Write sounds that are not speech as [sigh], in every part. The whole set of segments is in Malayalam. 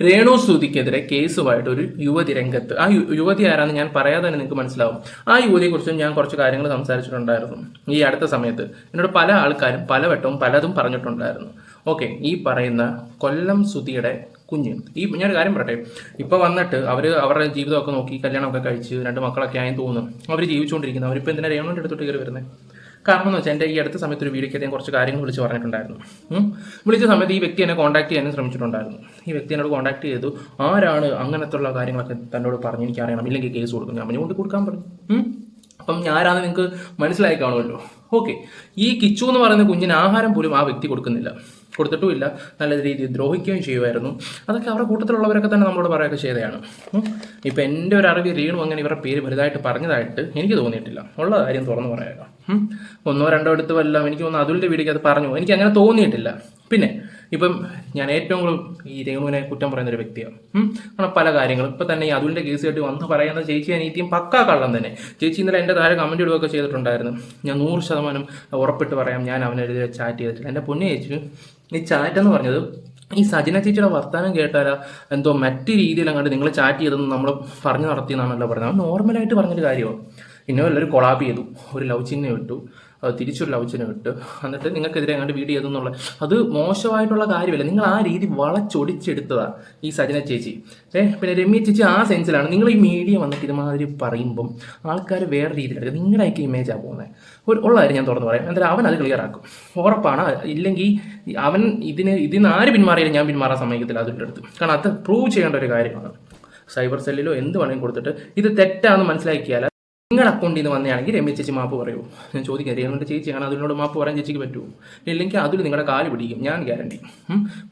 രേണു സ്തുതിക്കെതിരെ കേസുമായിട്ട് ഒരു യുവതി രംഗത്ത് ആ യുവതി ആരാന്ന് ഞാൻ പറയാതെ തന്നെ നിങ്ങൾക്ക് മനസ്സിലാവും. ആ യുവതിയെക്കുറിച്ചും ഞാൻ കുറച്ച് കാര്യങ്ങൾ സംസാരിച്ചിട്ടുണ്ടായിരുന്നു. ഈ അടുത്ത സമയത്ത് എന്നോട് പല ആൾക്കാരും പലവട്ടവും പലതും പറഞ്ഞിട്ടുണ്ടായിരുന്നു. ഓക്കെ ഈ പറയുന്ന കൊല്ലം സുധിയുടെ കുഞ്ഞ്. ഈ ഞാനൊരു കാര്യം പറയട്ടെ. ഇപ്പോൾ വന്നിട്ട് അവർ അവരുടെ ജീവിതമൊക്കെ നോക്കി കല്യാണമൊക്കെ കഴിച്ച് രണ്ട് മക്കളൊക്കെ ആയെന്ന് തോന്നുന്നു. അവർ ജീവിച്ചുകൊണ്ടിരിക്കുന്നത് അവരിപ്പോൾ എന്തിനാ രേണുവിന്റെ അടുത്തോട്ട് കയറി വരുന്നത് കാരണം എന്ന് വെച്ചാൽ എന്റെ ഈ അടുത്ത സമയത്ത് ഒരു വീഡിയോയ്ക്ക് ഞാൻ കുറച്ച് കാര്യങ്ങൾ വിളിച്ച് പറഞ്ഞിട്ടുണ്ടായിരുന്നു. വിളിച്ച സമയത്ത് ഈ വ്യക്തി എന്നെ കോൺടാക്ട് ചെയ്യാനും ശ്രമിച്ചിട്ടുണ്ടായിരുന്നു. ഈ വ്യക്തി എന്നോട് കോൺടാക്ട് ചെയ്തു. ആരാണ് അങ്ങനത്തുള്ള കാര്യങ്ങളൊക്കെ തന്നോട് പറഞ്ഞു. എനിക്ക് അറിയണം. ഇല്ലെങ്കിൽ കേസ് കൊടുക്കും. ഞാൻ കൊണ്ട് കൊടുക്കാൻ പറഞ്ഞു. അപ്പം ഞാനാണ് നിങ്ങൾക്ക് മനസ്സിലായി കാണുമല്ലോ. ഓക്കെ ഈ കിച്ചു എന്ന് പറയുന്ന കുഞ്ഞിന് ആഹാരം പോലും ആ വ്യക്തി കൊടുക്കുന്നില്ല. കൊടുത്തിട്ടുമില്ല. നല്ല രീതിയിൽ ദ്രോഹിക്കുകയും ചെയ്യുമായിരുന്നു. അതൊക്കെ അവരുടെ കൂട്ടത്തിലുള്ളവരൊക്കെ തന്നെ നമ്മളോട് പറയുകയൊക്കെ ചെയ്തതാണ്. ഇപ്പം എന്റെ ഒരു അറിവ് രീണു അങ്ങനെ ഇവരുടെ പേര് വലുതായിട്ട് പറഞ്ഞതായിട്ട് എനിക്ക് തോന്നിയിട്ടില്ല. ഉള്ള കാര്യം തുറന്നു പറയാം. ഒന്നോ രണ്ടോ എടുത്ത് വല്ലതും എനിക്ക് തോന്നുന്നു അതുലിന്റെ വീടിക്ക് അത് പറഞ്ഞു. എനിക്ക് അങ്ങനെ തോന്നിയിട്ടില്ല. പിന്നെ ഇപ്പം ഞാൻ ഏറ്റവും കൂടുതൽ ഈ രേണുവിനെ കുറ്റം പറയുന്ന ഒരു വ്യക്തിയാണ് കാരണം പല കാര്യങ്ങളും. ഇപ്പം തന്നെ ഈ അതുലിന്റെ കേസ് കേട്ട് വന്ന് പറയുന്ന ചേച്ചി അനീതിയും പക്കാ കള്ളം തന്നെ. ചേച്ചി ഇന്നലെ എന്റെ താഴെ കമന്റ് ഇടുകയൊക്കെ ചെയ്തിട്ടുണ്ടായിരുന്നു. ഞാൻ നൂറ് ശതമാനം ഉറപ്പിട്ട് പറയാം ഞാൻ അവനെതിരെ ചാറ്റ് ചെയ്തിട്ടില്ല. എന്റെ പൊന്നു ചേച്ചി ഈ ചാറ്റ് എന്ന് പറഞ്ഞത് ഈ സജിന ചേച്ചിയുടെ വർത്തമാനം കേട്ടാൽ എന്തോ മറ്റ് രീതിയിൽ അങ്ങോട്ട് നിങ്ങൾ ചാറ്റ് ചെയ്തെന്ന് നമ്മൾ പറഞ്ഞു നടത്തിയെന്നാണല്ലോ പറഞ്ഞത്. നോർമലായിട്ട് പറഞ്ഞൊരു കാര്യമാണ്. പിന്നെ എല്ലാവരും കൊളാബ് ചെയ്തു ഒരു ലവ് ചിഹ്നം ഇട്ടു. തിരിച്ചൊരു ലവ് ചിഹ്നം ഇട്ട് എന്നിട്ട് നിങ്ങൾക്കെതിരെ അങ്ങോട്ട് വീഡിയോ ചെയ്തെന്നുള്ള അത് മോശമായിട്ടുള്ള കാര്യമല്ല. നിങ്ങൾ ആ രീതി വളച്ചൊടിച്ചെടുത്തതാണ് ഈ സജന ചേച്ചി. ഏ പിന്നെ രമ്യ ചേച്ചി ആ സെൻസിലാണ്. നിങ്ങൾ ഈ മീഡിയ വന്നിട്ട് ഇതുമാതിരി പറയുമ്പം ആൾക്കാർ വേറെ രീതിയിലെടുക്കും നിങ്ങളുടെയൊക്കെ ഇമേജാണ് പോകുന്നത് ഒരു ഉള്ള കാര്യം ഞാൻ തുറന്ന് പറയാം. എന്തായാലും അവൻ അത് ക്ലിയർ ആക്കും. ഉറപ്പാണ്. ഇല്ലെങ്കിൽ അവൻ ഇതിന് ഇതിന് ആര് പിന്മാറിയാലും ഞാൻ പിന്മാറാൻ സമയത്തില്ല അതിന്റെ അടുത്ത്. കാരണം അത് പ്രൂവ് ചെയ്യേണ്ട ഒരു കാര്യമാണ്. സൈബർ സെല്ലിലോ എന്ത് വേണമെങ്കിലും കൊടുത്തിട്ട് ഇത് തെറ്റാണെന്ന് മനസ്സിലാക്കിയാൽ നിങ്ങളുടെ അക്കൗണ്ടിൽ നിന്ന് വന്നതാണെങ്കിൽ രമേശ് ചേച്ചി മാപ്പ് പറയൂ. ഞാൻ ചോദിക്കാം രേണുവിന്റെ ചേച്ചിയാണ്? അതിനോട് മാപ്പ് പറയാൻ ചേച്ചിക്ക് പറ്റുമോ? ഇല്ലെങ്കിൽ അതിൽ നിങ്ങളുടെ കാൽ പിടിക്കും ഞാൻ ഗ്യാരണ്ടി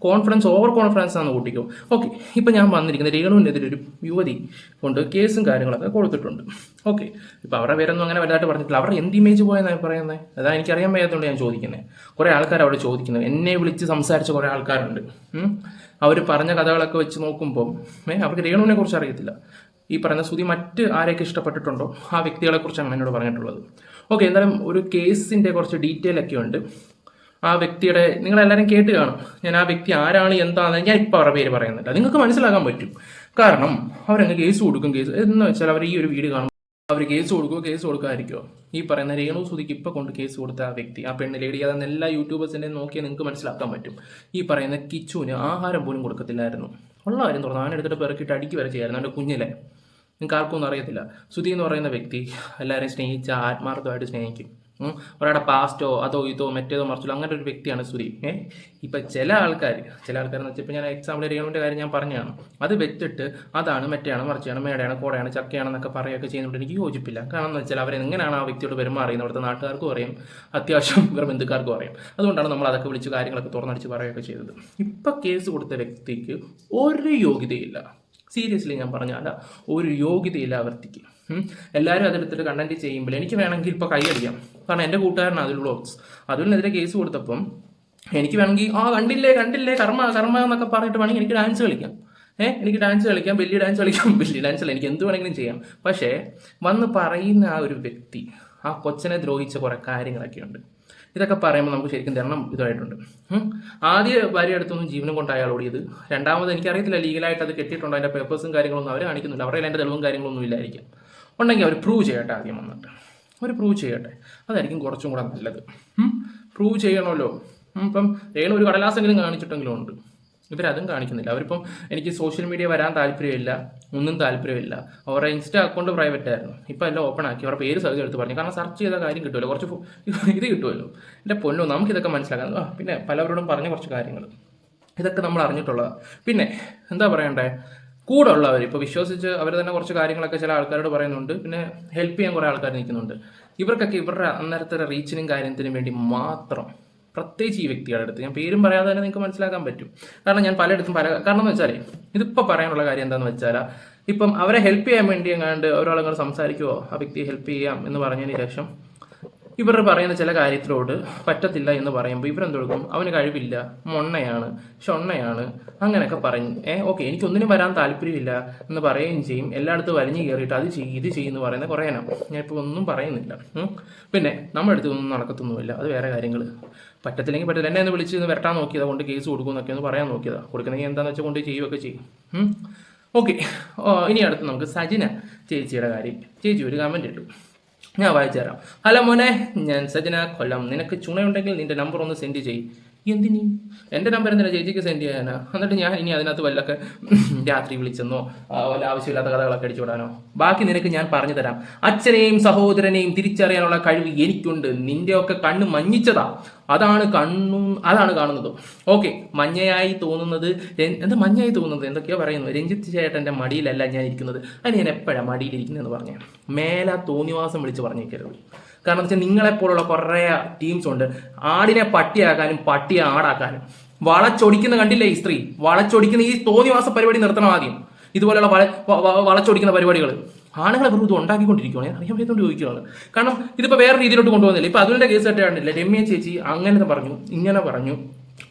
കോൺഫിഡൻസ് ഓവർ കോൺഫിഡൻസ് ആണെന്ന് കൂട്ടിക്കും. ഓക്കെ ഇപ്പം ഞാൻ വന്നിരിക്കുന്ന രേണുവിനെതിരെ ഒരു യുവതി കൊണ്ട് കേസും കാര്യങ്ങളൊക്കെ കൊടുത്തിട്ടുണ്ട്. ഓക്കെ ഇപ്പോൾ അവരുടെ പേരൊന്നും അങ്ങനെ വലുതായിട്ട് പറഞ്ഞിട്ടില്ല. അവരുടെ എന്ത് ഇമേജ് പോയെന്നാണ് പറയുന്നത് അതാ എനിക്കറിയാൻ വയ്യാത്തതുകൊണ്ട് ഞാൻ ചോദിക്കുന്നത് കുറേ ആൾക്കാർ അവിടെ ചോദിക്കുന്നത് എന്നെ വിളിച്ച് സംസാരിച്ച കുറേ ആൾക്കാരുണ്ട്. അവർ പറഞ്ഞ കഥകളൊക്കെ വെച്ച് നോക്കുമ്പോൾ അവർക്ക് രേണുവിനെ കുറിച്ച് അറിയത്തില്ല. ഈ പറഞ്ഞ സ്തുതി മറ്റ് ആരെയൊക്കെ ഇഷ്ടപ്പെട്ടിട്ടുണ്ടോ? ആ വ്യക്തികളെ കുറിച്ചാണ് എന്നോട് പറഞ്ഞിട്ടുള്ളത്. ഓക്കെ എന്തായാലും ഒരു കേസിന്റെ കുറച്ച് ഡീറ്റെയിൽ ഒക്കെ ഉണ്ട്. ആ വ്യക്തിയുടെ നിങ്ങളെല്ലാവരും കേട്ട് കാണും. ഞാൻ ആ വ്യക്തി ആരാണ് എന്താണെന്ന് ഞാൻ ഇപ്പോൾ അവരുടെ പേര് പറയുന്നില്ല. നിങ്ങൾക്ക് മനസ്സിലാക്കാൻ പറ്റും. കാരണം അവരങ്ങ് കേസ് കൊടുക്കും കേസ്. എന്ന് വെച്ചാൽ അവർ ഈ ഒരു വീട് കാണും അവർ കേസ് കൊടുക്കുമോ കേസ് കൊടുക്കാതിരിക്കുമോ ഈ പറയുന്ന രേണു സുധിക്ക് ഇപ്പോൾ കൊണ്ട് കേസ് കൊടുത്ത ആ വ്യക്തി ആ പെണ്ണ് ലേഡി അതെന്ന് എല്ലാ യൂട്യൂബേഴ്സിന്റെയും നോക്കിയാൽ നിങ്ങൾക്ക് മനസ്സിലാക്കാൻ പറ്റും. ഈ പറയുന്ന കിച്ചുവിന് ആഹാരം പോലും കൊടുക്കത്തില്ലായിരുന്നു. ഉള്ള കാര്യം തുറന്നു. ആനെടുത്തിട്ട് പിറക്കിയിട്ട് അടിക്ക് വരെ ചെയ്യായിരുന്നു. അവന്റെ കുഞ്ഞിലെ. നിങ്ങൾക്ക് ആർക്കൊന്നും അറിയത്തില്ല. സുധി എന്ന് പറയുന്ന വ്യക്തി എല്ലാവരെയും സ്നേഹിച്ച ആത്മാർത്ഥമായിട്ട് സ്നേഹിക്കും. ഒരാളുടെ പാസ്റ്റോ അതോ ഇതോ മറ്റേതോ മറിച്ചോ അങ്ങനെ ഒരു വ്യക്തിയാണ് സുരി. ഏഹ് ഇപ്പം ചില ആൾക്കാർ ചില ആൾക്കാരെന്ന് വെച്ചാൽ ഇപ്പം ഞാൻ എക്സാമ്പിൾ രേണുവിന്റെ കാര്യം ഞാൻ പറഞ്ഞതാണ്. അത് വെച്ചിട്ട് അതാണ് മറ്റേയാണ് മറിച്ചാണ് മേടയാണ് കോടയാണ് ചക്കയാണെന്നൊക്കെ പറയുകയൊക്കെ ചെയ്യുന്നുണ്ട് എനിക്ക് യോജിപ്പില്ല. കാരണം എന്ന് വെച്ചാൽ അവർ എങ്ങനെയാണ് ആ വ്യക്തിയോട് പെരുമാറിയുന്നത് അവിടുത്തെ നാട്ടുകാർക്കും അറിയാം അത്യാവശ്യം ഇവർ ബന്ധുക്കാർക്കും അറിയാം. അതുകൊണ്ടാണ് നമ്മൾ അതൊക്കെ വിളിച്ച് കാര്യങ്ങളൊക്കെ തുറന്നടിച്ച് പറയുകയൊക്കെ ചെയ്തത്. ഇപ്പം കേസ് കൊടുത്ത വ്യക്തിക്ക് ഒരു യോഗ്യതയില്ല. സീരിയസ്ലി ഞാൻ പറഞ്ഞാൽ ഒരു യോഗ്യതയില്ല ആ വ്യക്തിക്ക്. എല്ലാവരും അതെടുത്തിട്ട് കണ്ടന്റ് ചെയ്യുമ്പോൾ എനിക്ക് വേണമെങ്കിൽ ഇപ്പോൾ കൈയടിക്കാം കാരണം എന്റെ കൂട്ടുകാരൻ അതിൽ വ്ളോഗ്സ് അതിനെതിരെ കേസ് കൊടുത്തപ്പം എനിക്ക് വേണമെങ്കിൽ ആ കണ്ടില്ലേ കണ്ടില്ലേ കർമ്മ കർമ്മ എന്നൊക്കെ പറഞ്ഞിട്ട് വേണമെങ്കിൽ എനിക്ക് ഡാൻസ് കളിക്കാം. ഏഹ് എനിക്ക് ഡാൻസ് കളിക്കാം വലിയ ഡാൻസ് കളിക്കാം. [laughs] വലിയ ഡാൻസ് അല്ല എനിക്ക് എന്ത് വേണമെങ്കിലും ചെയ്യാം. പക്ഷേ വന്ന് പറയുന്ന ആ ഒരു വ്യക്തി ആ കൊച്ചനെ ദ്രോഹിച്ച കുറേ കാര്യങ്ങളൊക്കെ ഉണ്ട് ഇതൊക്കെ പറയുമ്പോൾ നമുക്ക് ശരിക്കും തരണം ഇതായിട്ടുണ്ട്. ആദ്യ ഭാര്യ അടുത്തൊന്നും ജീവനം കൊണ്ട് അയാൾ ഓടിയത്. രണ്ടാമത് എനിക്കറിയത്തില്ല ലീഗലായിട്ട് അത് കെട്ടിയിട്ടുണ്ടോ അതിന്റെ പേപ്പേഴ്സും കാര്യങ്ങളൊന്നും അവർ കാണിക്കുന്നില്ല അവരുടെ അതിന്റെ തെളിവും കാര്യങ്ങളൊന്നും ഇല്ലായിരിക്കും. ഉണ്ടെങ്കിൽ അവർ പ്രൂവ് ചെയ്യട്ടെ ആദ്യം വന്നിട്ട്. അവർ പ്രൂവ് ചെയ്യട്ടെ. അതായിരിക്കും കുറച്ചും കൂടെ നല്ലത്. പ്രൂവ് ചെയ്യണമല്ലോ. ഇപ്പം ഏതെങ്കിലും ഒരു കടലാസെങ്കിലും കാണിച്ചിട്ടെങ്കിലും ഉണ്ട്. ഇവരതും കാണിക്കുന്നില്ല. അവരിപ്പം എനിക്ക് സോഷ്യൽ മീഡിയ വരാൻ താല്പര്യമില്ല ഒന്നും താല്പര്യമില്ല. അവരുടെ ഇൻസ്റ്റ അക്കൗണ്ട് പ്രൈവറ്റ് ആയിരുന്നു. ഇപ്പം എല്ലാം ഓപ്പൺ ആക്കി. അവരുടെ പേര് സെർച്ച് എടുത്ത് പറഞ്ഞു. കാരണം സെർച്ച് ചെയ്ത കാര്യം കിട്ടുമല്ലോ. കുറച്ച് [laughs] ഇത് കിട്ടുമല്ലോ. എന്റെ പൊന്നോ നമുക്കിതൊക്കെ മനസ്സിലാക്കാം പിന്നെ പലവരോടും പറഞ്ഞ കുറച്ച് കാര്യങ്ങൾ ഇതൊക്കെ നമ്മൾ അറിഞ്ഞിട്ടുള്ളതാണ് പിന്നെ എന്താ പറയണ്ടേ? കൂടെ ഉള്ളവർ ഇപ്പോൾ വിശ്വസിച്ച് അവർ തന്നെ കുറച്ച് കാര്യങ്ങളൊക്കെ ചില ആൾക്കാരോട് പറയുന്നുണ്ട്. പിന്നെ ഹെൽപ്പ് ചെയ്യാൻ കുറേ ആൾക്കാർ നിൽക്കുന്നുണ്ട്. ഇവർക്കൊക്കെ ഇവരുടെ അന്നേരത്തെ റീച്ചിനും കാര്യത്തിനും വേണ്ടി മാത്രം പ്രത്യേകിച്ച് ഈ വ്യക്തികളുടെ അടുത്ത് ഞാൻ പേരും പറയാതെ തന്നെ നിങ്ങൾക്ക് മനസ്സിലാക്കാൻ പറ്റും. കാരണം ഞാൻ പലയിടത്തും പല കാരണം എന്ന് വെച്ചാലേ ഇതിപ്പോൾ പറയാനുള്ള കാര്യം എന്താണെന്ന് വെച്ചാൽ ഇപ്പം അവരെ ഹെൽപ്പ് ചെയ്യാൻ വേണ്ടി എങ്ങാണ്ട് ഒരാളെങ്ങനെ സംസാരിക്കുമോ ആ വ്യക്തിയെ ഹെൽപ്പ് ചെയ്യാം എന്ന് പറഞ്ഞതിന് ശേഷം ഇവർ പറയുന്ന ചില കാര്യത്തിലോട് പറ്റത്തില്ല എന്ന് പറയുമ്പോൾ ഇവരെന്തെടുക്കും അവന് കഴിവില്ല. മൊണ്ണയാണ്. ഷൊണ്ണയാണ്. അങ്ങനെയൊക്കെ പറഞ്ഞു ഏ ഓക്കെ എനിക്കൊന്നിനും വരാൻ താല്പര്യമില്ല എന്ന് പറയുകയും ചെയ്യും. എല്ലായിടത്തും വലിഞ്ഞു കയറിയിട്ട് അത് ചെയ്യും ഇത് ചെയ്യുന്നു പറയുന്ന കുറേ എണ്ണം. ഞാൻ ഇപ്പോൾ ഒന്നും പറയുന്നില്ല. പിന്നെ നമ്മുടെ അടുത്ത് ഒന്നും നടക്കത്തൊന്നുമില്ല. അത് വേറെ കാര്യങ്ങൾ പറ്റത്തില്ലെങ്കിൽ പറ്റില്ല എന്നെ ഒന്ന് വിളിച്ച് വരട്ടാൻ നോക്കിയതാ കൊണ്ട് കേസ് കൊടുക്കും എന്നൊക്കെ ഒന്ന് പറയാൻ നോക്കിയതാ. കൊടുക്കണമെങ്കിൽ എന്താണെന്ന് വെച്ചാൽ കൊണ്ട് ചെയ്യുകയൊക്കെ ചെയ്യും. ഓക്കെ. ഇനി അടുത്ത് നമുക്ക് സജിന ചേച്ചിയുടെ കാര്യം. ചേച്ചി ഒരു കമന്റ് ഇട്ടു. ഞാൻ വായിച്ചു തരാം ഹലോ മോനെ ഞാൻ സജന കൊല്ലം. നിനക്ക് ചുണയുണ്ടെങ്കിൽ നിന്റെ നമ്പർ ഒന്ന് സെൻഡ് ചെയ്യ്. എന്തിനി? എന്റെ നമ്പർ എന്തിനാ? ചേച്ചിക്ക് സെൻഡ് ചെയ്യാനാ? എന്നിട്ട് ഞാൻ ഇനി അതിനകത്ത് വല്ലൊക്കെ രാത്രി വിളിച്ചെന്നോ വല്ല ആവശ്യമില്ലാത്ത കഥകളൊക്കെ അടിച്ചു വിടാനോ? ബാക്കി നിനക്ക് ഞാൻ പറഞ്ഞു തരാം. അച്ഛനെയും സഹോദരനെയും തിരിച്ചറിയാനുള്ള കഴിവ് എനിക്കുണ്ട്. നിന്റെയൊക്കെ കണ്ണ് മഞ്ഞിച്ചതാ. അതാണ് കണ്ണും അതാണ് കാണുന്നത്. ഓക്കെ മഞ്ഞയായി തോന്നുന്നത് എന്താ മഞ്ഞയായി തോന്നുന്നത്? എന്തൊക്കെയോ പറയുന്നു. രഞ്ജിത്ത് ചേട്ടന്റെ മടിയിലല്ല ഞാൻ ഇരിക്കുന്നത്. അതിന് ഞാൻ എപ്പോഴാണ് മടിയിലിരിക്കുന്നതെന്ന് പറഞ്ഞു? മേല തോന്നിവാസം വിളിച്ച് പറഞ്ഞേക്കരുത്. കാരണം വെച്ചാൽ നിങ്ങളെപ്പോലുള്ള കുറേ ടീംസ് ഉണ്ട്. ആടിനെ പട്ടിയാക്കാനും പട്ടിയെ ആടാക്കാനും. വളച്ചൊടിക്കുന്ന കണ്ടില്ലേ ഈ സ്ത്രീ? വളച്ചൊടിക്കുന്ന ഈ തോന്നിവാസ പരിപാടി നിർത്തണം ആദ്യം. ഇതുപോലെയുള്ള വള വളച്ചൊടിക്കുന്ന പരിപാടികൾ ആണുങ്ങളെ വെറുതെ ഇത് ഉണ്ടാക്കിക്കൊണ്ടിരിക്കുകയാണ് ഞാൻ അറിയാൻ പറ്റുകൊണ്ട് ചോദിക്കുകയാണ് കാരണം ഇതിപ്പോൾ വേറെ രീതിയിലോട്ട് കൊണ്ടുപോകുന്നില്ല. ഇപ്പം അതിന്റെ കേസ് കണ്ടില്ല? രമ്യ ചേച്ചി അങ്ങനെ പറഞ്ഞു ഇങ്ങനെ പറഞ്ഞു.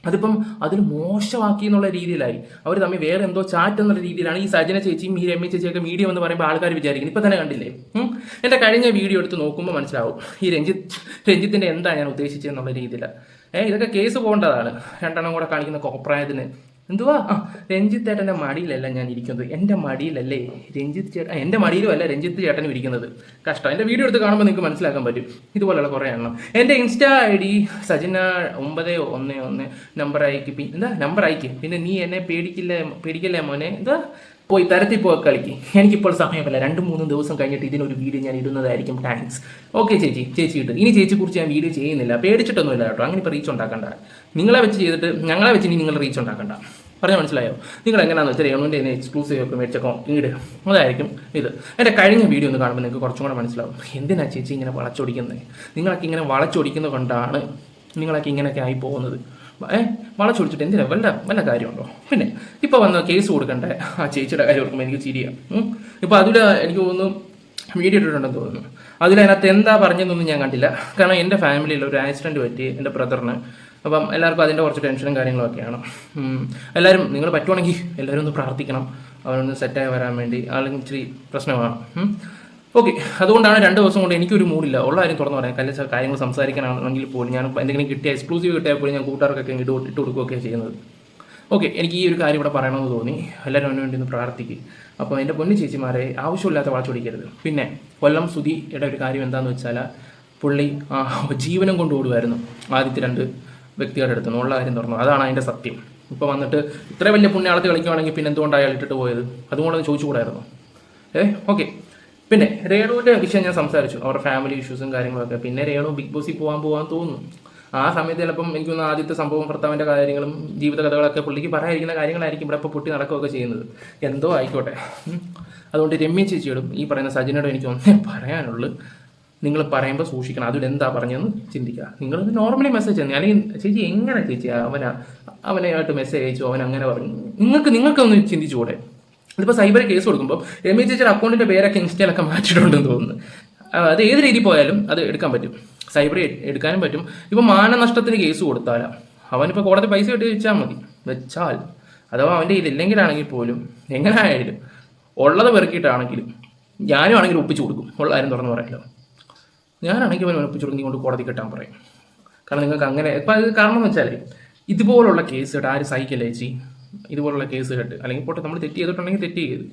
അതിപ്പം അതിൽ മോശമാക്കി എന്നുള്ള രീതിയിലായി. അവർ തമ്മിൽ വേറെ എന്തോ ചാറ്റ് എന്നുള്ള രീതിയിലാണ് ഈ സജന ചേച്ചിയും ഈ രമ്യ ചേച്ചിയൊക്കെ മീഡിയ എന്ന് പറയുമ്പോൾ ആൾക്കാർ വിചാരിക്കുന്നത് ഇപ്പം തന്നെ കണ്ടില്ലേ. എന്റെ കഴിഞ്ഞ വീഡിയോ എടുത്ത് നോക്കുമ്പോൾ മനസ്സിലാവും. ഈ രഞ്ജിത്ത് രഞ്ജിത്തിന്റെ എന്താ ഞാൻ ഉദ്ദേശിച്ചതെന്നുള്ള രീതിയിൽ ഏഹ് ഇതൊക്കെ കേസ് പോകേണ്ടതാണ്. രണ്ടെണ്ണം കൂടെ കാണിക്കുന്ന കോപ്രായത്തിന്. എന്തുവാ? രഞ്ജിത്ത് ചേട്ടന്റെ മടിയിലല്ല ഞാൻ ഇരിക്കുന്നത്. എന്റെ മടിയിലല്ലേ രഞ്ജിത്ത് ചേട്ടൻ എന്റെ മടിയിലും അല്ല രഞ്ജിത്ത് ചേട്ടനും ഇരിക്കുന്നത്. കഷ്ടം. എന്റെ വീഡിയോ എടുത്ത് കാണുമ്പോൾ നിങ്ങൾക്ക് മനസ്സിലാക്കാൻ പറ്റും. ഇതുപോലെയുള്ള കുറേ എണ്ണം. എന്റെ ഇൻസ്റ്റാ ഐ ഡി സജിന ഒമ്പത് ഒന്ന് ഒന്ന് നമ്പർ അയക്ക്. പിന്നെ എന്താ? നമ്പർ അയക്ക്. പിന്നെ നീ എന്നെ പേടിക്കില്ല പേടിക്കില്ലേ മോനെ? എന്താ? പോയി തരത്തിൽ പോയി കളിക്ക്. എനിക്കിപ്പോൾ സമയമല്ല. രണ്ടും മൂന്നും ദിവസം കഴിഞ്ഞിട്ട് ഇതിനൊരു വീഡിയോ ഞാൻ ഇടുന്നതായിരിക്കും. താങ്ക്സ് ഓക്കെ ചേച്ചി. ചേച്ചി ഇട്ട് ഇനി ചേച്ചിയെക്കുറിച്ച് ഞാൻ വീഡിയോ ചെയ്യുന്നില്ല. പേടിച്ചിട്ടൊന്നുമില്ല കേട്ടോ. അങ്ങനെ ഇപ്പോൾ റീച്ച് ഉണ്ടാക്കണ്ട. നിങ്ങളെ വെച്ച് ചെയ്തിട്ട് ഞങ്ങളെ വെച്ച് ഇനി നിങ്ങൾ റീച്ച് ഉണ്ടാക്കണ്ട. പറഞ്ഞാൽ മനസ്സിലായോ? നിങ്ങൾ എങ്ങനെയാണെന്ന് വെച്ചാൽ രേണുവിന്റെ എക്സ്ക്ലൂസീവ് ഒക്കെ മേടിച്ചക്കോ ഇങ്ങട് അതായിരിക്കും ഇത്. എന്റെ കഴിഞ്ഞ വീഡിയോ ഒന്ന് കാണുമ്പോൾ നിങ്ങൾക്ക് കുറച്ചും കൂടെ മനസ്സിലാവും. എന്തിനാ ചേച്ചി ഇങ്ങനെ വളച്ചൊടിക്കുന്നത് നിങ്ങളൊക്കെ ഇങ്ങനെ വളച്ചൊടിക്കുന്നത് കൊണ്ടാണ് നിങ്ങളൊക്കെ ഇങ്ങനെയൊക്കെ ആയി പോകുന്നത്. ഏ? വളച്ചൊടിച്ചിട്ട് എന്തിനാ? വല്ല വല്ല കാര്യമുണ്ടോ? പിന്നെ ഇപ്പോൾ വന്ന കേസ് കൊടുക്കണ്ടേ? ആ ചേച്ചിയുടെ കാര്യം ഓർക്കുമ്പോൾ എനിക്ക് ചിരിയാണ് ഇപ്പോൾ അതിൽ എനിക്ക് തോന്നുന്നു വീഡിയോ ഇട്ടിട്ടുണ്ടെന്ന് തോന്നുന്നു. അതിലതിനകത്ത് എന്താ പറഞ്ഞതെന്നൊന്നും ഞാൻ കണ്ടില്ല. കാരണം എന്റെ ഫാമിലിയിൽ ഒരു ആക്സിഡന്റ് പറ്റി എന്റെ ബ്രദറിന് അപ്പം എല്ലാവർക്കും അതിന്റെ കുറച്ച് ടെൻഷനും കാര്യങ്ങളൊക്കെയാണ്. എല്ലാവരും നിങ്ങൾ പറ്റുവാണെങ്കിൽ എല്ലാവരും ഒന്ന് പ്രാർത്ഥിക്കണം. അവനൊന്ന് സെറ്റായി വരാൻ വേണ്ടി. അല്ലെങ്കിൽ ഇച്ചിരി പ്രശ്നമാണ്. ഓക്കെ അതുകൊണ്ടാണ് രണ്ട് ദിവസം കൊണ്ട് എനിക്കൊരു മൂടില്ല. ഉള്ള കാര്യം തുറന്നു പറയാം. കല്ല് കാര്യങ്ങൾ സംസാരിക്കാനാണെങ്കിൽ പോലും ഞാൻ എന്തെങ്കിലും കിട്ടിയ എക്സ്ക്ലൂസീവ് കിട്ടിയാൽ പോലും ഞാൻ കൂട്ടുകാർക്കൊക്കെ ഇട്ട് ഇട്ട് കൊടുക്കുകയൊക്കെ ചെയ്യുന്നത്. ഓക്കെ എനിക്ക് ഈ ഒരു കാര്യം ഇവിടെ പറയണമെന്ന് തോന്നി. എല്ലാവരും അവന് വേണ്ടി ഒന്ന് പ്രാർത്ഥിക്കും. അപ്പോൾ എന്റെ പൊന്നു ചേച്ചിമാരെ ആവശ്യമില്ലാത്ത വളച്ചൊടിക്കരുത് പിന്നെ കൊല്ലം സുധിയുടെ ഒരു കാര്യം എന്താണെന്ന് വെച്ചാൽ പുള്ളി ജീവനം കൊണ്ട് ഓടുമായിരുന്നു ആദ്യത്തെ രണ്ട് വ്യക്തികളുടെ അടുത്ത് ഉള്ള കാര്യം തുറന്നു. അതാണ് അതിന്റെ സത്യം. ഇപ്പോൾ വന്നിട്ട് ഇത്ര വലിയ പുണ്യാളത്ത് കളിക്കുവാണെങ്കിൽ പിന്നെ എന്തുകൊണ്ട് അയാൾ ഇട്ടിട്ട് പോയത്? അതുകൊണ്ടൊന്ന് ചോദിച്ചുകൂടായിരുന്നു. ഏ ഓക്കെ. പിന്നെ രേണുവിന്റെ വിഷയം ഞാൻ സംസാരിച്ചു. അവരുടെ ഫാമിലി ഇഷ്യൂസും കാര്യങ്ങളൊക്കെ. പിന്നെ രേണു ബിഗ് ബോസിൽ പോകാൻ പോകാൻ തോന്നുന്നു. ആ സമയത്ത് ചിലപ്പം എനിക്ക് തോന്നുന്നു ആദ്യത്തെ സംഭവം ഭർത്താവിന്റെ കാര്യങ്ങളും ജീവിത കഥകളൊക്കെ പുള്ളിക്ക് പറയാതിരിക്കുന്ന കാര്യങ്ങളായിരിക്കും ഇവിടെ ഇപ്പോൾ പൊട്ടി നടക്കുകയൊക്കെ ചെയ്യുന്നത്. എന്തോ ആയിക്കോട്ടെ. അതുകൊണ്ട് രമ്യ ചേച്ചിയോടും ഈ പറയുന്ന സജിനോടും എനിക്ക് ഒന്നേ പറയാനുള്ളൂ. നിങ്ങൾ പറയുമ്പോൾ സൂക്ഷിക്കണം. അതിൽ എന്താ പറഞ്ഞതെന്ന് ചിന്തിക്കുക. നിങ്ങൾ നോർമലി മെസ്സേജ് തന്നെ അല്ലെങ്കിൽ ചേച്ചി എങ്ങനെ ചേച്ചി അവനെ അവനായിട്ട് മെസ്സേജ് അയച്ചു അവൻ അങ്ങനെ പറഞ്ഞു. നിങ്ങൾക്ക് നിങ്ങൾക്കൊന്ന് ചിന്തിച്ചുകൂടെ? ഇതിപ്പോൾ സൈബർ കേസ് കൊടുക്കുമ്പോൾ രമേശ് ചേച്ചിയുടെ അക്കൗണ്ടിന്റെ പേരൊക്കെ ഇൻസ്റ്റയിലൊക്കെ മാറ്റിയിട്ടുണ്ടെന്ന് തോന്നുന്നു. അത് ഏത് രീതിയിൽ പോയാലും അത് എടുക്കാൻ പറ്റും. സൈബർ എടുക്കാനും പറ്റും. ഇപ്പോൾ മാനനഷ്ടത്തിന് കേസ് കൊടുത്താലാ. അവനിപ്പോൾ കോടതി പൈസ കെട്ടി വെച്ചാൽ മതി. വെച്ചാൽ. അഥവാ അവന്റെ ഇതില്ലെങ്കിലാണെങ്കിൽ പോലും എങ്ങനെ ആയാലും ഉള്ളത് പെറുക്കിയിട്ടാണെങ്കിലും ഞാനും ആണെങ്കിൽ ഒപ്പിച്ചു കൊടുക്കും. ഉള്ള ആരും തുറന്നു പറയാമല്ലോ ഞാനാണെങ്കിൽ അവൻ ഒപ്പിച്ചു കൊടുക്കും കൊണ്ട് കോടതി കെട്ടാൻ പറയും. കാരണം നിങ്ങൾക്ക് അങ്ങനെ ഇപ്പം അത് കാരണം വെച്ചാൽ ഇതുപോലുള്ള കേസ് കേട്ട് ആര് സഹിക്കില്ല ചേച്ചി? ഇതുപോലുള്ള കേസ് കേട്ട്. അല്ലെങ്കിൽ പോട്ടെ നമ്മൾ തെറ്റ് ചെയ്തിട്ടുണ്ടെങ്കിൽ തെറ്റ് ചെയ്ത്.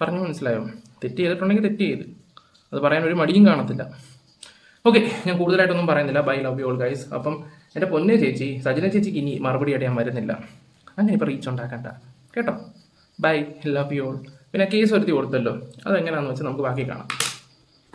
പറഞ്ഞു മനസ്സിലായോ? തെറ്റ് ചെയ്തിട്ടുണ്ടെങ്കിൽ തെറ്റ് ചെയ്ത്. അത് പറയാൻ ഒരു മടിയും കാണത്തില്ല. ഓക്കെ ഞാൻ കൂടുതലായിട്ടൊന്നും പറയുന്നില്ല. Bye love you all guys അപ്പം എന്റെ പൊന്നേ ചേച്ചി സജന ചേച്ചിക്ക് ഇനി മറുപടിയായിട്ട് ഞാൻ വരുന്നില്ല. അങ്ങനെ ഇപ്പോൾ റീച്ച് ഉണ്ടാക്കണ്ട. കേട്ടോ? ബൈ ലവ് യു ഓൾ പിന്നെ കേസ് വരുത്തി കൊടുത്തല്ലോ. അതെങ്ങനെയാണെന്ന് വെച്ചാൽ നമുക്ക് ബാക്കി കാണാം.